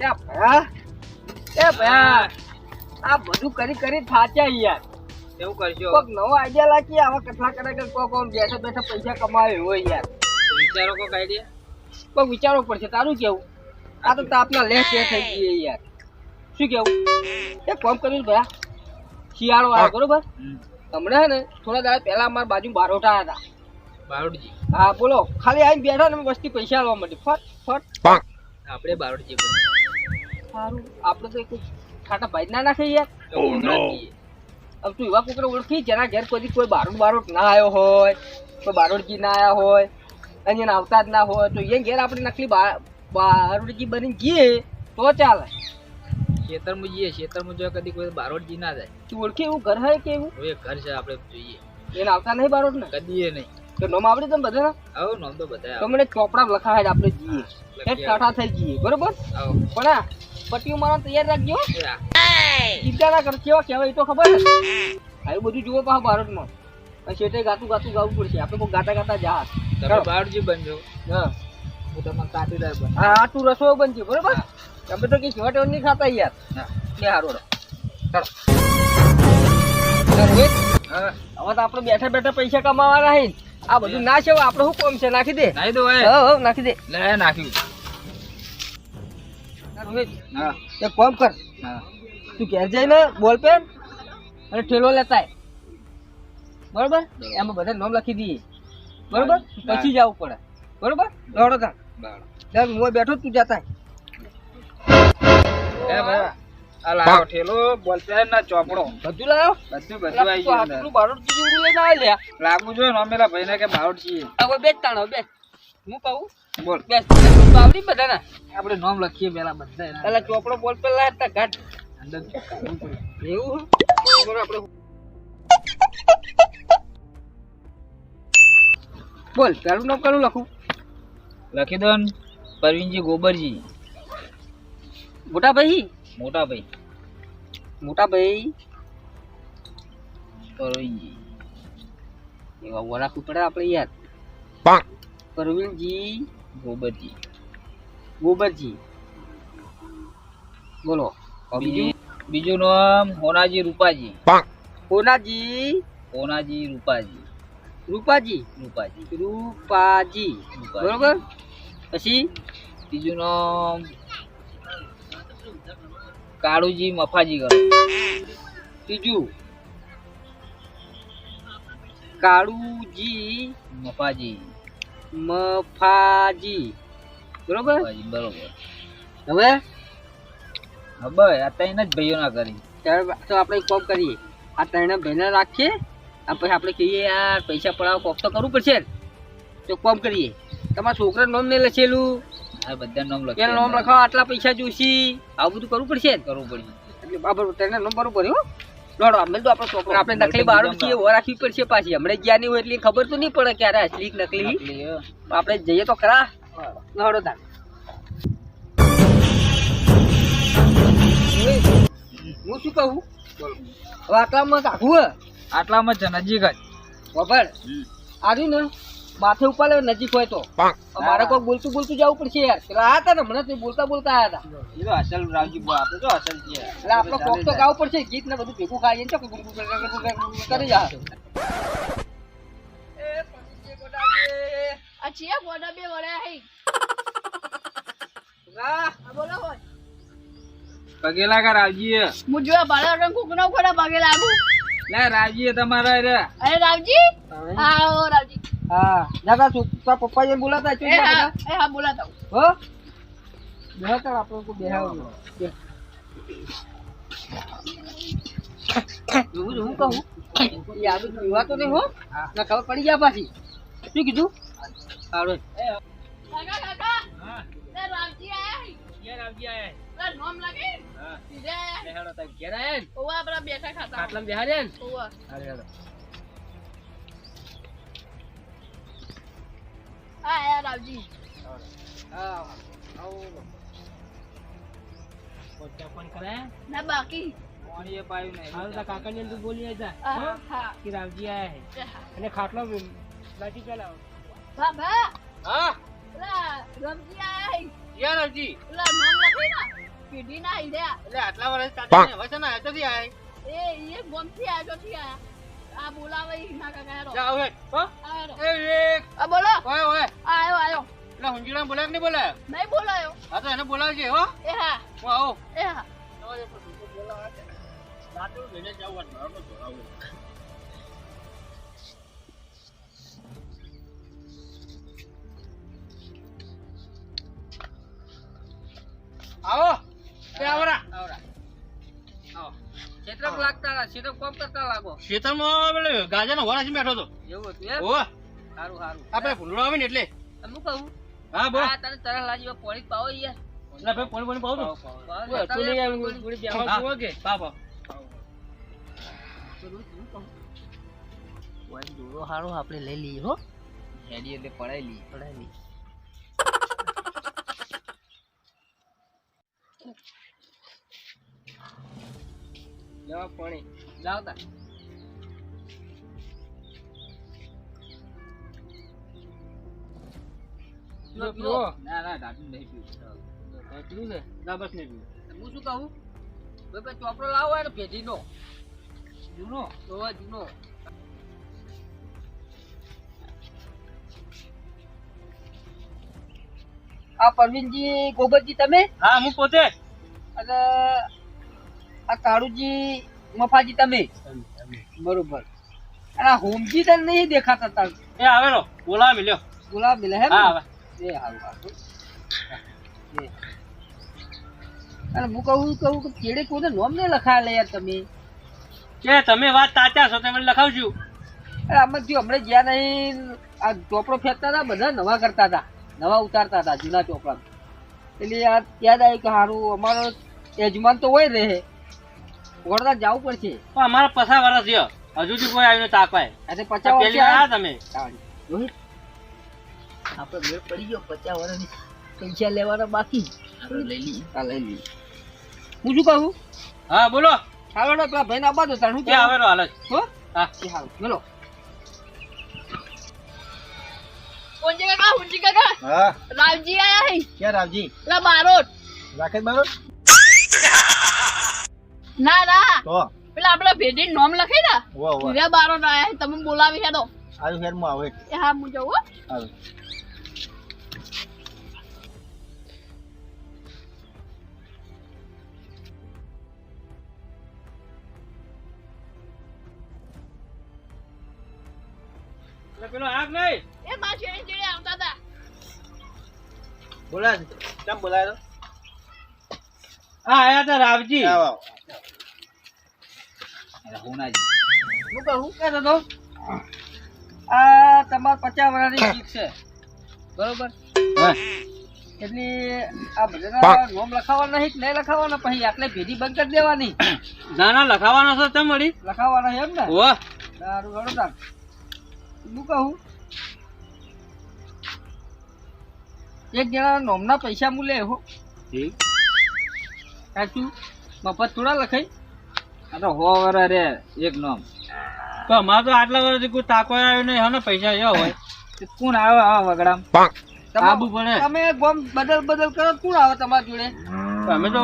એ ભયા. એ ભયા. આ બધું કરી કરી થાચ્યા યાર. એવું કરશો? કોક નવો આઈડિયા લાગી આવા કેટલા કરે કે કોક આમ બેઠા બેઠા પૈસા કમાવે હોય યાર. વિચારો કોક આઈડિયા કોક વિચારવું પડશે તારું કેવું? આ તો તાપના લે તે થઈ ગઈ યાર. શું કેવું? એ કોમ કર્યું ભયા? શિયાળો આવ્યો બરોબર? હમણાં હે ને થોડા દાડા પહેલા અમારા બાજુ બારોટા હતા. બારોટજી. હા બોલો. ખાલી આવીને બેઠા ને વસ્તી પૈસા આવવા માટે. ફટ ફટ. આપણે બારોટજી સારું આપણે તો એક ખાટા ભાઈ ના નાખે યાર. હવે તું એવા કોકરો ઓળખી જેના ઘેર કોઈ કોઈ બારોડ બારોડ ના આવ્યો હોય કોઈ બારોડજી ના આવ્યા હોય અને એને આવતા જ ના હોય તો એ ઘેર આપણે નકલી બારોડજી બની જઈએ તો ચાલે. ખેતરમાં જઈએ ખેતરમાં જો કદી કોઈ બારોડજી ના જાય. તું ઓળખે એવું ઘર હોય કે એવું? હવે ઘર છે આપણે જોઈએ. એને આવતા નહીં બારોડ ને કદી એ નહીં. તો નોમ આવડે તમે બધા આવો નોમ તો બધા તમને મને ચોપડા લખાય આપણે જઈએ એક કાંઠા થઈ જઈએ બરોબર? આવો. પણ હા પટ્ટીઓ મારવા તૈયાર રાખજો. ચિંતા ના કર કેવા કહેવાય એ તો ખબર. આવું બધું જુઓ પાછા ભારતમાં. શેઠે ગાતું ગાતું ગાવું પડશે. આપણે કોઈ ગાતા ગાતા જા. તમે જે બનજો. હા. હું તમને કાટીદાર બન હા આ તું રસોઈ બનશે બરોબર? તમે તો કઈ ટેવા નહીં ખાતા યાર. હા. લે હારો ચાલો. હવે તો આપણે બેઠા બેઠા પૈસા કમાવાના હે. આ બધું ના છે આપણે શું કોમ છે? નાખી દે. નાઈ દો એ. હા હા નાખી દે. લે નાખ્યું. હા. એક કોમ કર. હા. તું ઘેર જઈને બોલ પેન અને ઠેલો લેતા બરોબર? એમાં બધા નામ લખી દઈએ. બરોબર? પછી જવું પડે. બરોબર? દોડો તા દર હું બેઠો તું જતા એ ભાઈ આ લાવો ઠેલો બોલપેન ના ચોપડો. બધું લાવો બધું બધું આવી ગયું બારોટ જેવું લઈને આવે લાગવું જોઈએ ને ભાઈને કે બારોટ છીએ હવે બેસ તાણો બેસ હું કહું? બોલ. બેસ આવડી બધા ના આપણે નામ લખીએ પેલા બધા. પેલા ચોપડો બોલ પેલા હતા ઘાટ. અંદર એવું બોલો આપણે. બોલ પેલું નામ કયું લખું? લખી દો પરવીનજી ગોબરજી. મોટા ભાઈ મોટા ભાઈ મોટા ભાઈ પરવીનજી. એવા રાખવું પડે આપણે યાર. પરવીનજી ગોબરજી. ગોબરજી. બોલો. બીજું? બીજું નામ હોનાજી રૂપાજી. કોનાજી હોનાજી રૂપાજી. રૂપાજી? રૂપાજી. રૂપાજી. રૂપાજી. બરોબર? પછી? બીજું નામ કાળુજી મફાજી ગણો. ત્રીજું? કાળુજી મફાજી. મફાજી. બરોબર? બરોબર. હવે? હવે આ ત્રણ જ ભાઈઓ ના કરી. તો આપણે કોમ કરીએ. આ ત્રણે ભાઈને રાખીએ આ પછી આપણે કહીએ યાર પૈસા પડાવો કોક તો કરવું પડશે. તો કોમ કરીએ. તમારા છોકરા નોમ નહીં લખેલું? આ બધા નામ એનું નોમ લખાવો આટલા પૈસા જોશી. આવું બધું કરવું પડશે? કરવું પડશે. એટલે બરાબર તેને નામ બરોબર હો. લોડો અમે તો આપણો છોકરો આપણે નકલી બારોટ છીએ ઓ રાખવી પડશે પાછી. હમણાં જ્યાં નહીં હોય એટલે ખબર તો નહીં પડે ક્યારે અસલી નકલી. આપણે જઈએ તો ખરા. લોડો તાર હું શું કહું? હવે આટલામાં કાઢવું આટલામાં જ નજીક જ. ખબર આવ્યું ને? માથે ઉપાડે નજીક હોય તો. મારે કોઈ બોલતું બોલતું જવું પડશે યાર. પેલા આ હતા ને હમણાં તો બોલતા બોલતા આયા હતા. એ તો અસલ રાવજી આપણે તો અસલ છીએ. એટલે આપણે કોક તો ગાવું પડશે ગીત ને બધું ભેગું ખાઈએ ને કરી જા બે વળ્યા હે. આ બોલો પગે રાવજી હું બાળા રંગ કુકના ખોડા ભાગે લાગુ લે રાવજી તમારા રે. અરે રાવજી? હા. રાવજી. હા. દાદા તું પપ્પા જેમ બોલાતા છે એ હા એ હા બોલાતા હું. હો? બેહો તાર આપણે કોઈ બેહાવ જોવું હું કહું? યાદ પીવા તો નહીં હો. ના ખબર પડી ગયા પાછી. શું કીધું? સારું કાકા કાકા. એ રાવજી આયા હે? આયા નોમ લાગે? હા. સીધે. આયા હે. ઘેર આયા ઓવા આપણા બેઠા ખાતા. ખાટલામાં બેહાડ્યા ને? ઓવા. હા આયા રાવજી હા આવો પોતા પણ કરે ના બાકી પાણીએ પાયું નહીં રાવજી આયા યાર રહ્યા એટલે આટલા વર્ષ છે એ એ આવ્યો થી આ બોલાવે ના કાકા હેરો હો? આ હેરો. એ એક આ બોલો. ઓય ઓય. આ આવ્યો આવ્યો એટલે હુંજીડા બોલાય નહીં બોલાય નહીં બોલાયો. હા તો એને બોલાવજે હો. એ હા. હું આવું. એ હા. હતા કોમ કરતા લાગો. ખેતરમાં પેલે ગાજરનો વરાસી બેઠો હતો એવું હતું એમ? સારું સારું. આપણે ભૂંડળો આવે ને એટલે. હું કહું? હા બોલ. આ તને તરસ લાજી પોણી પાવો યાર એટલે ભાઈ પાણી પાણી પાવું તો પાવો. તું લઈ આવ, થોડી બેહવા. જુઓ કે? પાવ. વાઈ દોરો હારો આપણે લઈ લઈએ હો. હેડી એટલે પડાઈ લઈએ. પડાઈ લઈએ. લેવા પાણી. જાવ તા. પીવો, પીવો. ના, ના, ઢાંકણું નહીં પીવું. પીવું છે? ના બસ નહીં પીવું હું શું કહું? ભાઈ ચોપડો લાવો એને પેઢીનો જૂનો. જોવા જૂનો. આ પરવીનજી ગોબરજી તમે? હા હું પોતે. અને આ કાળુજી મફાજી તમે? બરોબર. અને આ હોમજી તને નહીં દેખાતા તાર? એ આવેલો બોલાવા મિલ્યો ગુલાબ મિલે હે હા આવે. એ હારું હારું. અને હું કહું કહું કે કેડે કોઈને નોમ નહીં લખાયેલા યાર તમે? કે તમે વાત તાચા છો તમે લખાવજો. અરે આમાં જો હમણાં જ્યાં નહીં આ ચોપડો ફેંકતા હતા બધા નવા કરતા હતા. નવા ઉતારતા હતા જૂના ચોપડા એટલે યાર યાદ આવ્યું કે સારું અમારો યજમાન તો હોય રહે. વડોદરા જવું પડશે. પણ અમારા પસા વર્ષ થયો હજુ સુધી કોઈ આવીને તાપાય એટલે પચાસ પેલી આ- તમે. આપણે બે પડી ગયો પચાસ વર્ષ પૈસા લેવાના બાકી. લઈ લઈએ. આ લઈ લઈએ. હું શું કહું? હા બોલો. હાલો ને પેલા ભાઈ ના બાજુ તાર શું એ આવેલો હાલ. હો? હા. એ હારું મેલો કોંજી કાકા હુંજી કાકા. હા. રાવજી આયા હે. ક્યાં રાવજી? પેલા બારોટ. રાખે બારો ના ના. તો? પેલા આપડા ભેડી નોમ લખી ને વો વો હીરા બારોટ આયા હે તમે બોલાવી હેડો. આયુ હેરમાં આવે એ હા હું જવું હો. આવે એટલે પેલો આગ નહીં? એ માં છેડી છેડી આવતા હતા. બોલા કેમ બોલાયો હા આયા તા રાવજી. આવો. આવો. એટલે હું કહું કે આ તમાર પચાસ વર્ષની જીત છે. બરોબર? હા. એટલે આ બધાના નોમ લખાવાના છે નહીં લખાવાના પછી આટલે ભેડી બંધ કરી દેવાની. ના ના લખાવાના છે તેમ લખાવાના છે એમ ને? ઓ સારું ઘણું તાર. હું કહું એક જણા નોમના પૈસા હું લે હો સાચું? મફત થોડા લખાઈ આ તો હો વરસ રે એક નોમ. તો અમારે તો આટલા વર્ષથી કોઈ તાકો આવ્યો નહીં હા પૈસા એવા હોય. તે કોણ આવે આ વગડામ? આબુ પડે. તમે ગોમ બદલ બદલ કરો કોણ આવે તમારા જોડે? અમે તો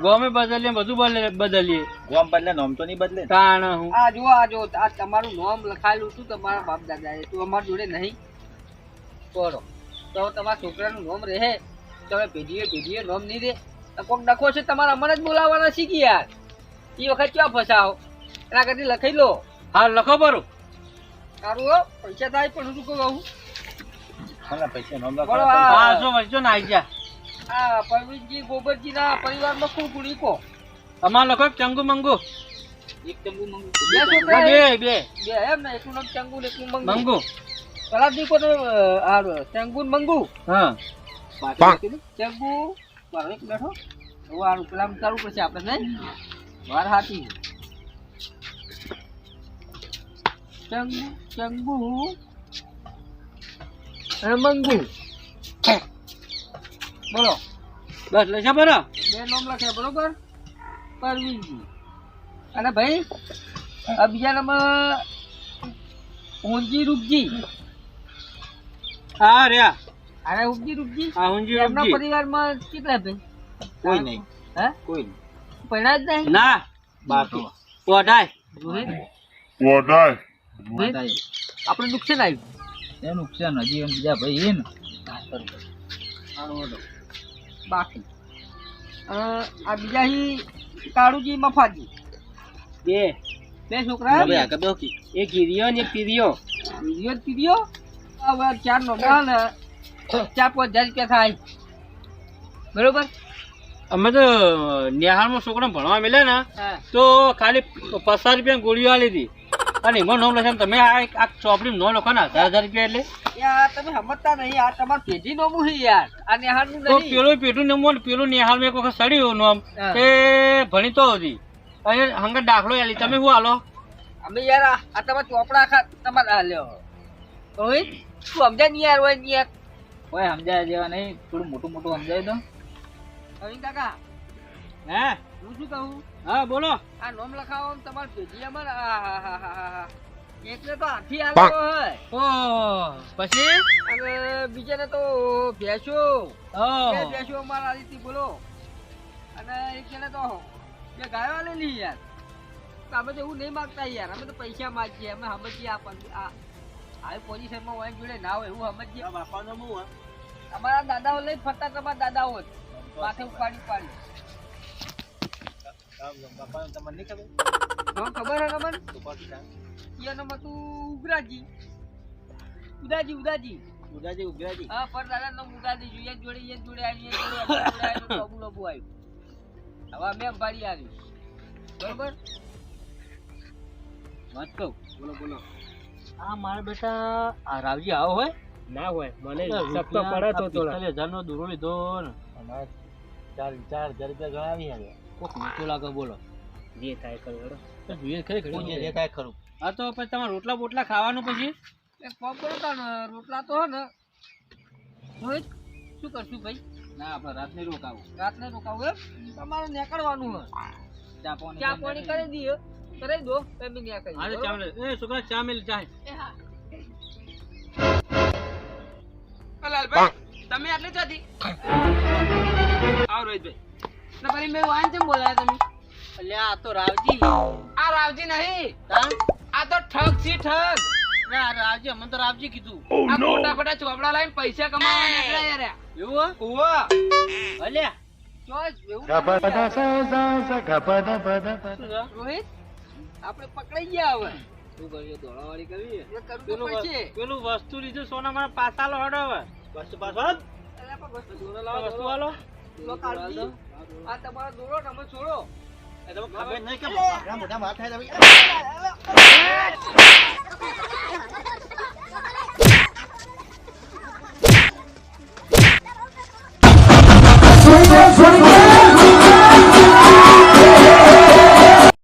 ગોમે બદલીએ બધું બદલે- બદલીએ. ગોમ બદલે નોમ તો નહીં બદલે? ને. તાણ હું. આ જો આ જો આ તમારું નોમ લખાયેલું હતું તમારા બાપ દાદાએ? તું અમારા જોડે નહીં. કરો. તો તમારા છોકરાનું નોમ રહે. તમે ભેજીએ ભેજીએ નોમ નહીં દે તો કોક ડખો છે તમારે અમને જ બોલાવવાના શીખી યાર? એ વખત ક્યાં ફસાવો? એના કરતી લખી લો. હા લખો બરો. સારું હો પૈસા થાય પણ શું કહું કોના પૈસા નોમ બોલો લખો આ- પાંચસો વર્ષો ના આવી ગયા. આ પરવીનજી ગોબરજી પરિવારમાં ખૂબ ગુણી કો. અમારે લખો ચંગુ મંગુ. હે? ચંગુ એકનું મંગુ. મંગુ. પેલા દીકો તો આ ચંગુ ને હા. બાકી કીધું ચંગુ મારો એક બેઠો. ઉતારવું પડશે આપણે નહીં વાર હાથી. ચંગુ ચંગુ. અને મંગુ. બોલો. બસ લખ્યા બરો બે નામ લખ્યા બરોબર? પરવીનજી. અને ભાઈ આ બીજા નંબર ઊંજી રૂપજી. હા રહ્યા. અરે ઊંજી રૂપજી? હા ઊંજી એમના રૂપજી. પરિવારમાં કેટલા ભાઈ કોઈ નહીં. હે? કોઈ પૈણા જ નહીં. ના બાકી. પોઢાય રોહિત આપણે નુકસાન આવ્યું. એ નુકસાન હજી એમ બીજા ભાઈ એ ને? બાકી. આ બીજા હી કાળુજી મફાજી. બે. બે છોકરા. એક હીરિયો ને એક તીરિયો વીડિયો જ હવે ચાર ને ચાર પાંચ હજાર રૂપિયા થાય. બરોબર? અમે તો નિહાળમાં છોકરા ભણવા મળ્યા ને તો ખાલી પચાસ રૂપિયા ગોળીઓ આલી હતી. અને એમાં નોમ લખે તમે આ એક- ચોપડી નો લખો ને હજાર હજાર રૂપિયા એટલે. યાર તમે સમજતા નહીં આ તમારું પેઢી નોમું છે યાર. આ નેહાળનું તો નહીં. પેલું નમવું પેલું નિહાળ મેં એક વખત સડ્યું નોમ. એ ભણી તો હતી. અને હંગત દાખલો આલી. તમે શું હાલો અમે યાર આ તમારા ચોપડા આખા તમારે આ લ્યો. રોહિત તું સમજાય નહીં યાર હોય નહીં યાર? સમજાય જેવા નહીં. થોડું મોટું મોટું સમજાય તો. અરવિંદ કાકા. હે? હું શું કહું? હા બોલો. આ નોમ લખાવો તમારી પેઢી અમારે. આ હા હા હા હા હા. એકને તો હાથી આવ્યો હોય. ઓ પછી? અને બીજાને તો ભેંસો. બે ભેંસો અમારે આલી બોલો. અને એક જણે તો બે ગાયો આલેલી યાર. અમે તો એવું નહીં માગતા યાર. અમે તો પૈસા માગીએ. અમે સમજીએ આ આ આવી પોઝિશનમાં હોય જોડે ના હોય. એવું સમજીએ. બાપાનું અમારા દાદાઓ લઈ ફરતા તમારા દાદાઓ જ. માથે ઉપાડી ઉપાડી. આ તમને નહીં ખબર? હા, ખબર? હે તમને તો પછી કાં? ઈયો નંબર તું ઉગરાજી ઉદાજી ઉદાજી. ઉદાજી ઉઘરાજી. હા પર દાદા નો ઉદાજી જોઈએ જોડે એ જોડે આવી એ જોડે આવી, એ જોડે આવી લોબુ લોબુ આવ્યું હવે અમે અંબાડી આવી બરોબર? વાત કહું? બોલો બોલો. આ મારા બેટા આ રાવજી આવો હોય? ના હોય મને સપ્તો પડે તો નો દૂરો લીધો ને. ચાર ચાર હજાર રૂપિયા ગણાવી આવ્યા. કોક મીઠું લાગે બોલો. જે થાય ખરું જોઈએ ખરી. કોઈ જે થાય ખરું. હા તો પછી તમારે રોટલા બોટલા ખાવાનું પછી? રોટલા તો હે ને. શું કરશું ભાઈ? ના આપણે રાતને રોકાવું. રાતને રોકાવું એમ? તમારે નીકળવાનું હે. ચા પાણી ચા પાણી કરી દઈએ. કરી દો તમે નીકળી હા ચા એ છોકરા ચા મેલ જાય લાલભાઈ તમે આટલી જતી રોહિતભાઈ ને પછી મેં વાન કેમ બોલાયા તમે? એટલે આ તો રાવજી. આ રાવજી નહીં. આ તો ઠગ છે ઠગ. ના રાવજી અમને તો રાવજી કીધું. આ ખોટા ખોટા ચોપડા લાવીને પૈસા કમાવા નીકળ્યા યાર એવું ઉવા. અલ્યા ચોઈસ એવું Gapada sa sa sa gapada pada શું pada. છે? રોહિત આપણે પકડાઈ ગયા હવે. શું કરીએ? દોડાવાળી પેલું વસ્તુ- પેલું વસ્તુ લીધું સોના મારા પાસા લો હડો હવે પાછો વસ્તુ આ વસ્તુ આલો લો કાઢી. આ તમારો દોરો ને છોડો તમે ખબર નહીં કે મોટા મોટા વાત થાય